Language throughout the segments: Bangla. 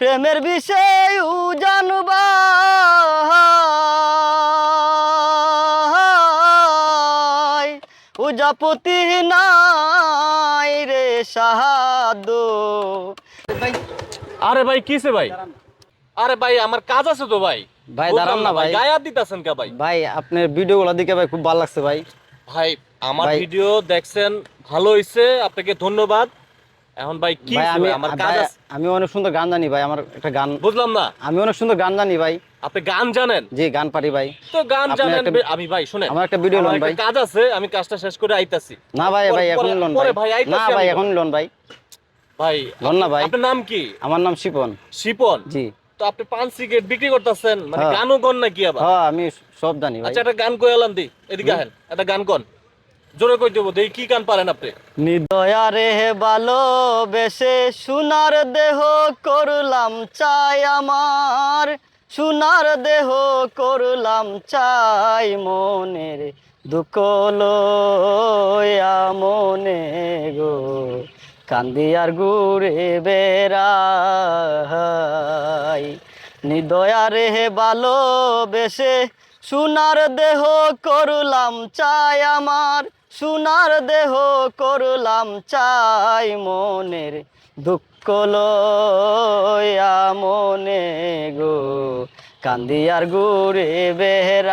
প্রেমের বিষয় জানবা উজাপতি নাই রে সাহাদ আরে ভাই কিসে ভাই? আরে ভাই আমার কাজ আছে তো ভাই। ভাই, দাঁড়ান না ভাই। গায়ে দিতেছেন কে ভাই? ভাই আপনার ভিডিওগুলো দিকে ভাই খুব ভালো লাগছে ভাই। ভাই আমার ভিডিও দেখছেন ভালো হইছে আপনাকে ধন্যবাদ। এখন ভাই কি আমি আমার কাজ আমি অনেক সুন্দর গান জানি ভাই আমার একটা গান বুঝলাম না। আমি অনেক সুন্দর গান জানি ভাই। আপনি গান জানেন? জি গান পারি ভাই। তো গান জানেন আমি ভাই শুনেন। আমার একটা ভিডিও লোন ভাই। কাজ আছে আমি কাজটা শেষ করে আইতাছি। না ভাই ভাই এখন লোন ভাই। না ভাই এখন লোন ভাই। ভাই লোন না ভাই। আপনার নাম কি? আমার নাম শিপন। শিপন? জি। তো আপনি পান সিগারেট বিক্রি করতেছেন মানে হ্যাঁ। গানও গন নাকি আবার? হ্যাঁ আমি সব জানি ভাই। আচ্ছা একটা গান কই এলাম দি। এদিকে আহেন একটা গান কন। জোরে কই দেবো, দেখি কি গান পারেন আপনি। নিদয়ারে ভালোবেসে সোনার দেহ করলাম চাই আমার। সোনার দেহ করলাম চাই মনের দুঃখ লইয়া মনে গো। কান্দিয়ার ঘুরে বেড়াই। নিদয়ারে ভালোবেসে সোনার দেহ করলাম চাই আমার, সোনার দেহ করলাম চাই মনের দুঃখ লইয়া মনে গো। কান্দিয়ার ঘুরে বেড়াই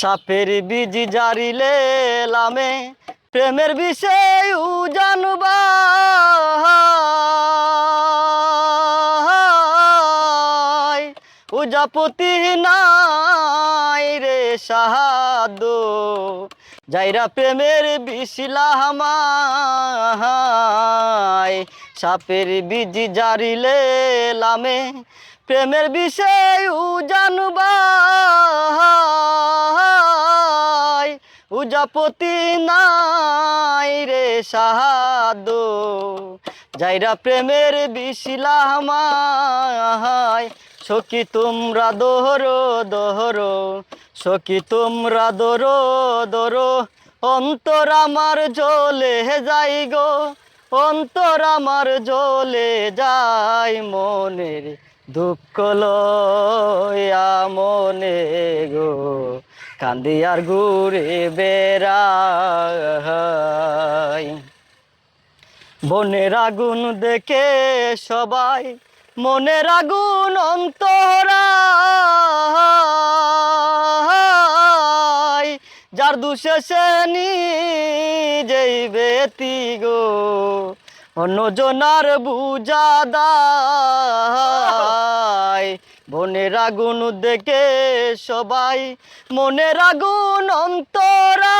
সাপের বীজ জারিলে লামে, প্রেমের বিষয় উজাপতি নাই রে সাহাদ। যাইরা প্রেমের বিশিলা হামায় সাপের বীজ জারিলে লামে। প্রেমের বিষয় জানবা উজাপতি নাই রে সাহাদ। যাইরা প্রেমের বিশিলা হামায় সখী তোমরা দোহরো দোহরো। সখী তোমরা দোরো দোরো। অন্তর আমার জ্বলে যাই গো। অন্তর আমার জলে যাই মনের দুঃখ লয়া মনে গো। কান্দি আর ঘুরে বেড়াই। বনের আগুন দেখে সবাই মনের আগুন অন্তরা যার সে নিজেই বেতি গো। অন্যজনার বুঝা দায়, বনের দেখে সবাই মনের আগুন অন্তরা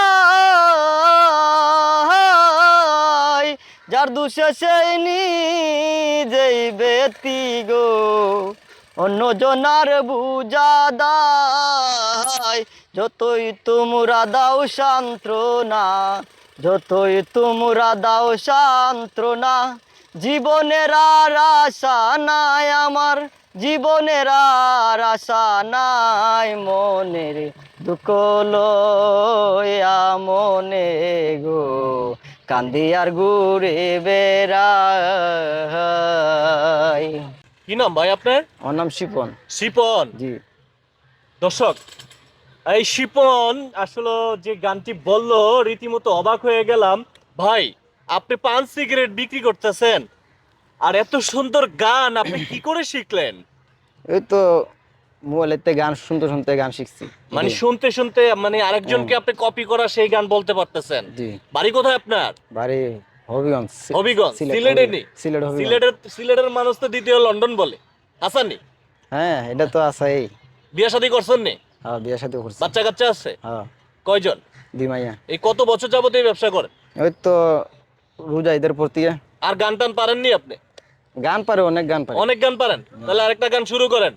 যার দুষে সেই নিজেই বেতি গো অন্য জনার বুঝা দায় যতই তোমরা দাও সান্ত্রনা যতই তোমরা দাও সান্ত্রনা জীবনের আর আশা নাই আমার, জীবনের আর আশা নাই মনের দুঃখ লয়া মনে গো। কান্দি আর ঘুরে বেড়াই। কি নাম ভাই আপনার? আমার নাম শিপন। শিপন? জি। দর্শক এই শিপন আসলে যে গানটি বলল রীতিমতো অবাক হয়ে গেলাম। ভাই আপনি পান সিগারেট বিক্রি করতেছেন আর এত সুন্দর গান আপনি কি করে শিখলেন? এই তো মোবাইলেতে গান শুনতে শুনতে গান শিখছি। মানে শুনতে শুনতে মানে আরেকজনকে আপনি কপি করা সেই গান বলতে পারতেছেন। জি। বাড়ি কোথায় আপনার? বাড়ি হবিগঞ্জ হবিগঞ্জ সিলেটে হবিগঞ্জ। নি? সিলেট সিলেটের সিলেটের মানুষ তো দ্বিতীয় লন্ডন বলে। হাসাননি হ্যাঁ এটা তো আছে বিয়ে শাদী করছেন নি? হ্যাঁ বিয়ে সাথে করছি। বাচ্চা কাচ্চা আছে? হ্যাঁ। কয়জন? দিমাইয়া এই কত বছর যাবত এই ব্যবসা করেন? ওই তো রোজা ঈদের প্রতি। আর গান টান পারেননি আপনি? গান পারে অনেক গান পারে। অনেক গান পারেন? তাহলে আরেকটা গান শুরু করেন।